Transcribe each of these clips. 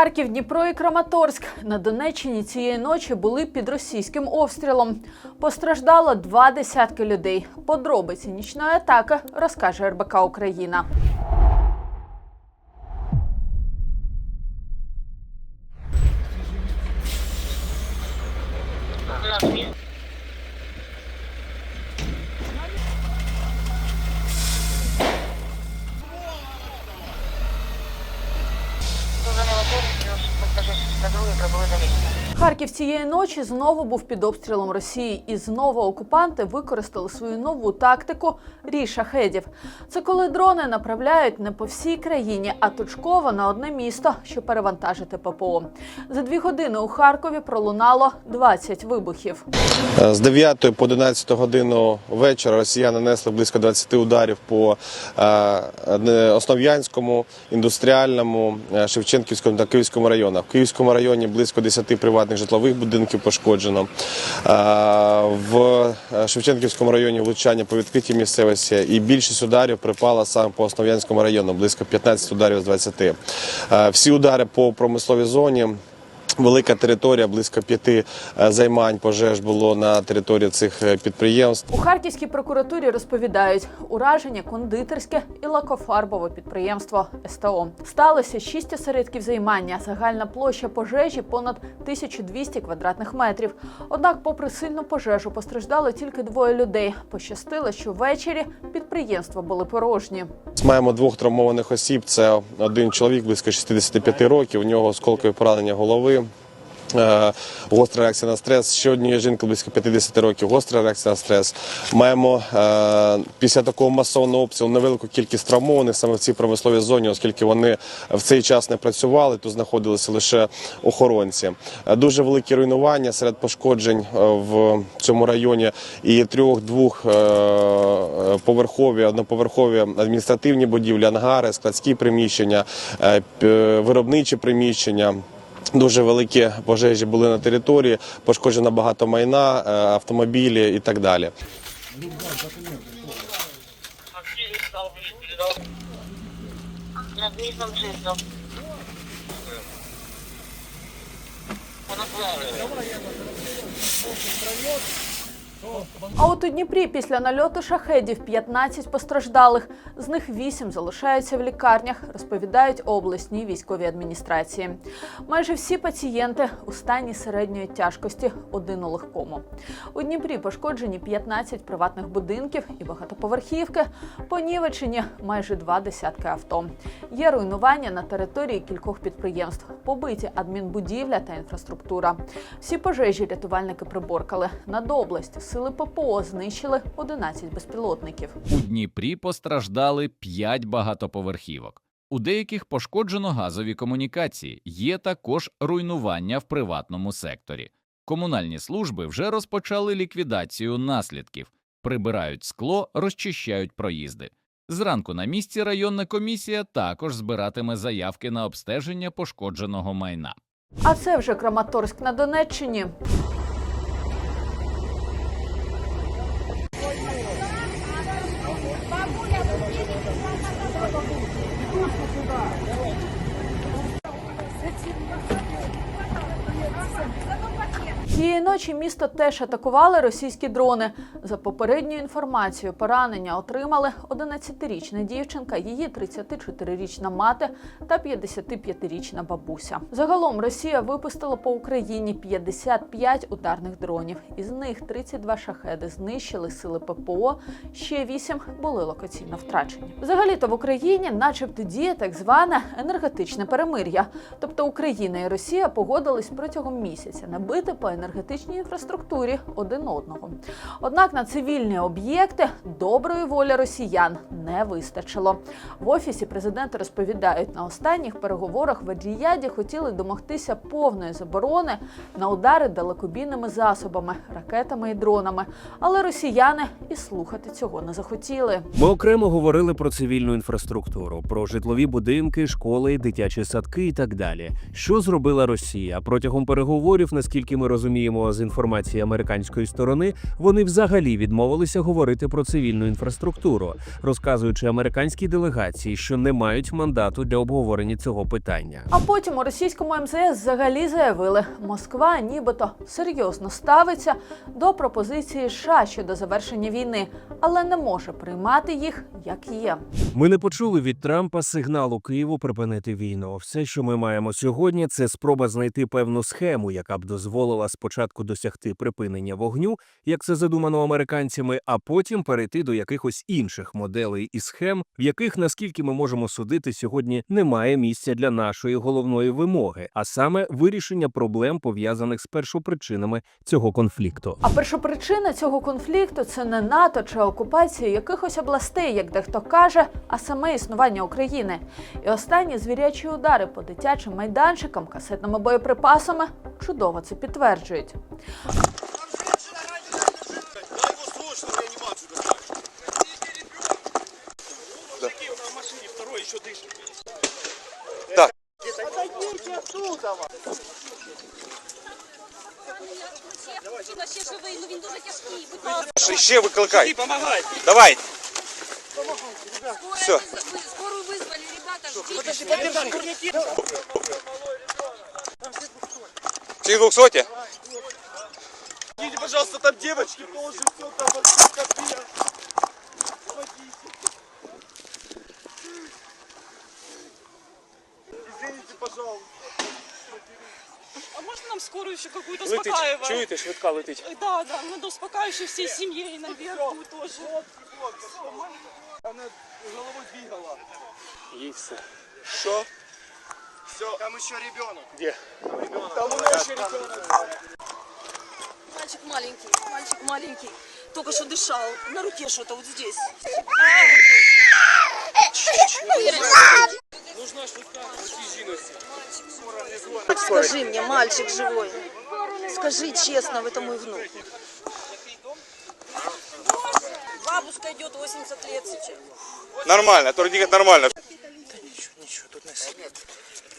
Харків, Дніпро і Краматорськ на Донеччині цієї ночі були під російським обстрілом. Постраждало два десятки людей. Подробиці нічної атаки розкаже РБК Україна. Прибули до місця. Харків цієї ночі знову був під обстрілом Росії, і знову окупанти використали свою нову тактику рій шахедів. Це коли дрони направляють не по всій країні, а точково на одне місто, щоб перевантажити ППО. За дві години у Харкові пролунало 20 вибухів. Е, З 9 по 11 годину вечора росіяни нанесли близько 20 ударів по е, Основ'янському, індустріальному, е, Шевченківському та Київському районах. В Київському районі близько 10 приватних житлових будинків пошкоджено. Е, В е, Шевченківському районі влучання по відкритій місцевості і більшість ударів припала саме по Основ'янському району, близько 15 ударів з 20. Е, Всі удари по промисловій зоні. Велика територія, близько п'яти е, займань пожеж було на території цих е, підприємств. У Харківській прокуратурі розповідають, ураження кондитерське і лакофарбове підприємство СТО. Сталося шість осередків займання. Загальна площа пожежі понад 1200 квадратних метрів. Однак, попри сильну пожежу, постраждало тільки двоє людей. Пощастило, що ввечері підприємства були порожні. Маємо двох травмованих осіб. Це один чоловік близько 65 років. У нього осколкові поранення голови. Е, Гостра реакція на стрес. Ще однієї жінки близько 50 років. Гостра реакція на стрес. Маємо е, після такого масового обстрілу невелику кількість травмованих саме в цій промисловій зоні, оскільки вони в цей час не працювали, тут знаходилися лише охоронці. Е, Дуже великі руйнування серед пошкоджень в цьому районі і трьох двох е, поверхові, одноповерхові адміністративні будівлі, ангари, складські приміщення, е, виробничі приміщення. Дуже великі пожежі були на території, пошкоджено багато майна, е, автомобілі і так далі. Чисто. А от у Дніпрі після нальоту шахедів 15 постраждалих. З них 8 залишаються в лікарнях, розповідають обласній військовій адміністрації. Майже всі пацієнти у стані середньої тяжкості, один у легкому. У Дніпрі пошкоджені 15 приватних будинків і багатоповерхівки. Понівечені майже два десятки авто. Є руйнування на території кількох підприємств, побиті адмінбудівля та інфраструктура. Всі пожежі рятувальники приборкали. Над областю сили ППО знищили 11 безпілотників. У Дніпрі постраждали 5 багатоповерхівок. У деяких пошкоджено газові комунікації. Є також руйнування в приватному секторі. Комунальні служби вже розпочали ліквідацію наслідків, прибирають скло, розчищають проїзди. Зранку на місці районна комісія також збиратиме заявки на обстеження пошкодженого майна. А це вже Краматорськ на Донеччині. Ночі місто теж атакували російські дрони. За попередньою інформацією, поранення отримали 11-річна дівчинка, її 34-річна мати та 55-річна бабуся. Загалом Росія випустила по Україні 55 ударних дронів. Із них 32 шахеди знищили сили ППО, ще 8 були локаційно втрачені. Взагалі-то в Україні, начебто, діє так зване енергетичне перемир'я. Тобто Україна і Росія погодились протягом місяця набити по енергетичній інфраструктурі один одного. Однак на цивільні об'єкти доброї волі росіян не вистачило. В офісі президента розповідають, на останніх переговорах в Адріяді хотіли домогтися повної заборони на удари далекобійними засобами, ракетами і дронами. Але росіяни і слухати цього не захотіли. Ми окремо говорили про цивільну інфраструктуру, про житлові будинки, школи, дитячі садки і так далі. Що зробила Росія протягом переговорів, наскільки ми розуміємо, з інформації американської сторони, вони взагалі відмовилися говорити про цивільну інфраструктуру, розказуючи американській делегації, що не мають мандату для обговорення цього питання. А потім у російському МЗС взагалі заявили, Москва нібито серйозно ставиться до пропозиції США щодо завершення війни, але не може приймати їх як є. Ми не почули від Трампа сигналу Києву припинити війну. Все, що ми маємо сьогодні, це спроба знайти певну схему, яка б дозволила спочатку досягти припинення вогню, як це задумано американцями, а потім перейти до якихось інших моделей і схем, в яких, наскільки ми можемо судити, сьогодні немає місця для нашої головної вимоги, а саме вирішення проблем пов'язаних з першопричинами цього конфлікту. А першопричина цього конфлікту це не НАТО чи окупація якихось областей, як дехто каже, а саме існування України. І останні звірячі удари по дитячим майданчикам, касетними боєприпасами чудово це підтверджують. Вообще живий, ну він дуже тяжкий. Будь ласка, Ще викликай. Давай. Все. ви- скорую визвали, ребята, ждіть. Всі двохсоті? Пожалуйста, там девочки тоже все там копия. Извините, пожалуйста. А можно нам скорую еще какую-то успокаивающую? Чуєте, швидка летить. Да, да, надо успокаивающую всей семье и наверху тоже. Она головой двигала. Їй все. Что? Все. Там еще ребенок. Где? Там у меня еще ребенок. Мальчик маленький, мальчик маленький. Только что дышал. На руке что-то вот здесь. Скажи мне, мальчик живой. Скажи честно, это мой внук. Бабушка идет 80 лет сейчас. Нормально, турнікет нормально. Ничего, тут не сильно.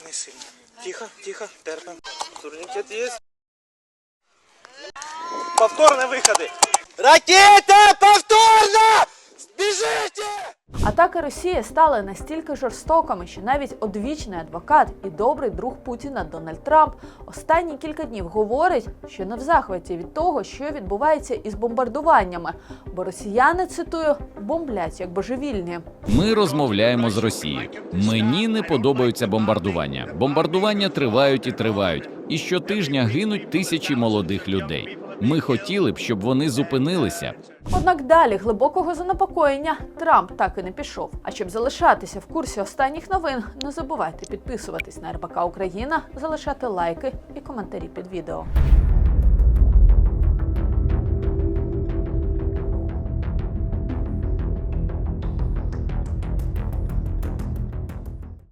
Не сильно. Тихо, тихо, терпим. Турникет есть. Повторные выходы. Ракета! Повторно! Бежите! Атаки Росії стали настільки жорстокими, що навіть одвічний адвокат і добрий друг Путіна Дональд Трамп останні кілька днів говорить, що не в захваті від того, що відбувається із бомбардуваннями, бо росіяни цитую бомблять як божевільні. Ми розмовляємо з Росією. Мені не подобаються бомбардування. Бомбардування тривають і тривають. І щотижня гинуть тисячі молодих людей. Ми хотіли б, щоб вони зупинилися. Однак далі глибокого занепокоєння Трамп так і не пішов. А щоб залишатися в курсі останніх новин, не забувайте підписуватись на РБК Україна, залишати лайки і коментарі під відео.